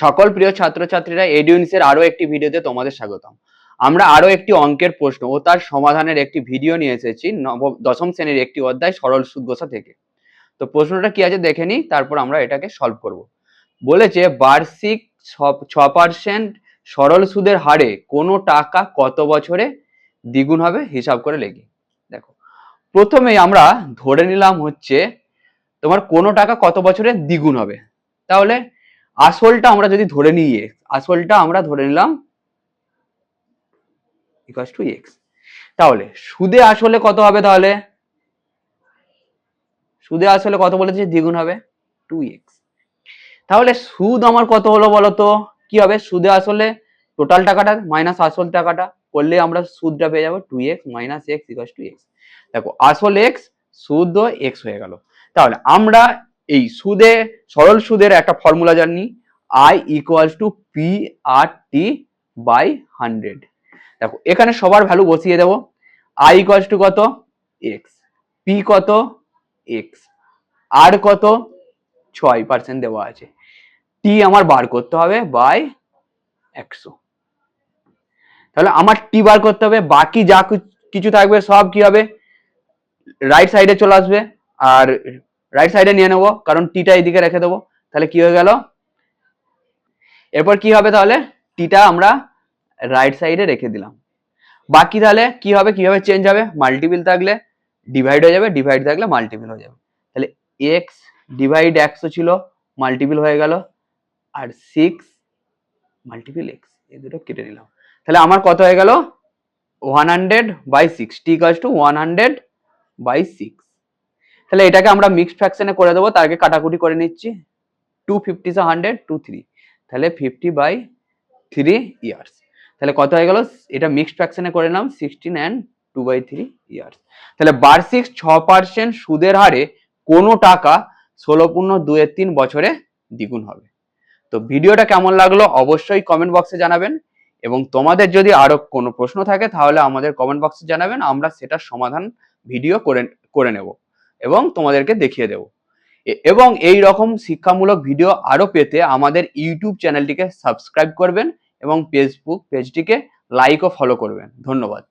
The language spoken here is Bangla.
সকল প্রিয় ছাত্রছাত্রীরা এডিউনিসের আরও একটি ভিডিওতে তোমাদের স্বাগতম। আমরা আরও একটি অঙ্কের প্রশ্ন ও তার সমাধানের একটি ভিডিও নিয়ে এসেছি নবম দশম শ্রেণির একটি অধ্যায় সরল সুদগোষা থেকে। তো প্রশ্নটা কি আছে দেখে নিই, তারপর আমরা এটাকে সলভ করব। বলেছে, বার্ষিক ছ পার্সেন্ট সরল সুদের হারে কোনো টাকা কত বছরে দ্বিগুণ হবে? হিসাব করে লেখি। দেখো প্রথমে আমরা ধরে নিলাম হচ্ছে তোমার কোনো টাকা কত বছরে দ্বিগুণ হবে? তাহলে আসলটা আমরা যদি ধরে নিই এক্স আসলটা আমরা ধরে নিলাম ইকুয়াস টু এক্স তাহলে সুদে আসলে কত হবে তাহলে? সুদে আসলে কত বলেছে? দ্বিগুণ হবে টু এক্স তাহলে সুদ আমার কত হলো বলো তো কি হবে? সুদে আসলে টোটাল টাকাটা মাইনাস আসল টাকাটা করলে আমরা সুদটা পেয়ে যাব two x minus x equals two x দেখো, আসল এক্স সুদ এক্স হয়ে গেল। তাহলে আমরা এই সুদে, সরল সুদের একটা ফর্মুলা জানি I equals to P R T by hundred দেখো, এখানে সবার ভ্যালু বসিয়ে দেবো। আই ইকুয়ালস টু কত? এক্স পি কত? এক্স আর কত? ছয় পার্সেন্ট দেওয়া আছে। টি আমার বার করতে হবে বাই একশো। তাহলে আমার টি বার করতে হবে, বাকি যা কিছু- থাকবে সব কি হবে? রাইট সাইডে চলে আসবে, আর রাইট সাইডে নিয়ে নেব, কারণ টিটা এইদিকে রেখে দেবো। তাহলে কি হয়ে গেল? এরপর কি হবে তাহলে? টিটা আমরা রাইট সাইডে রেখে দিলাম। বাকি তাহলে কি হবে? কীভাবে চেঞ্জ হবে? মাল্টিপিল থাকলে ডিভাইড হয়ে যাবে ডিভাইড থাকলে মাল্টিপিল হয়ে যাবে। তাহলে এক্স ডিভাইড একশো ছিল মাল্টিপিল হয়ে গেল, আর সিক্স মাল্টিপিল এক্স এই দুটো কেটে নিলাম। তাহলে আমার কত হয়ে গেল? ওয়ান হান্ড্রেড বাই সিক্স টি কাজ two one hundred by six তাহলে এটাকে আমরা মিক্সড ফ্র্যাকশনে করে দেবো, তার আগে কাটাকুটি করে নিচ্ছি। টু ফিফটি সা হান্ড্রেড টু থ্রি তাহলে ফিফটি বাই থ্রি ইয়ার্স তাহলে কত হয়ে গেল? এটা মিক্সড ফ্র্যাকশনে করে নিলাম sixteen and two by three years তাহলে বার্ষিক ছ পার্সেন্ট সুদের হারে কোনো টাকা ষোলো পূর্ণ দুয়ের তিন বছরে দ্বিগুণ হবে। তো ভিডিওটা কেমন লাগল অবশ্যই কমেন্ট বক্সে জানাবেন। এবং তোমাদের যদি আরও কোনো প্রশ্ন থাকে, তাহলে আমাদের কমেন্ট বক্সে জানাবেন। আমরা সেটার সমাধান ভিডিও করে করে নেব। এবং তোমাদেরকে দেখিয়ে দেব। এবং এই রকম শিক্ষামূলক ভিডিও আরও পেতে আমাদের ইউটিউব চ্যানেলটিকে সাবস্ক্রাইব করবেন এবং ফেসবুক পেজটিকে লাইক ও ফলো করবেন। ধন্যবাদ।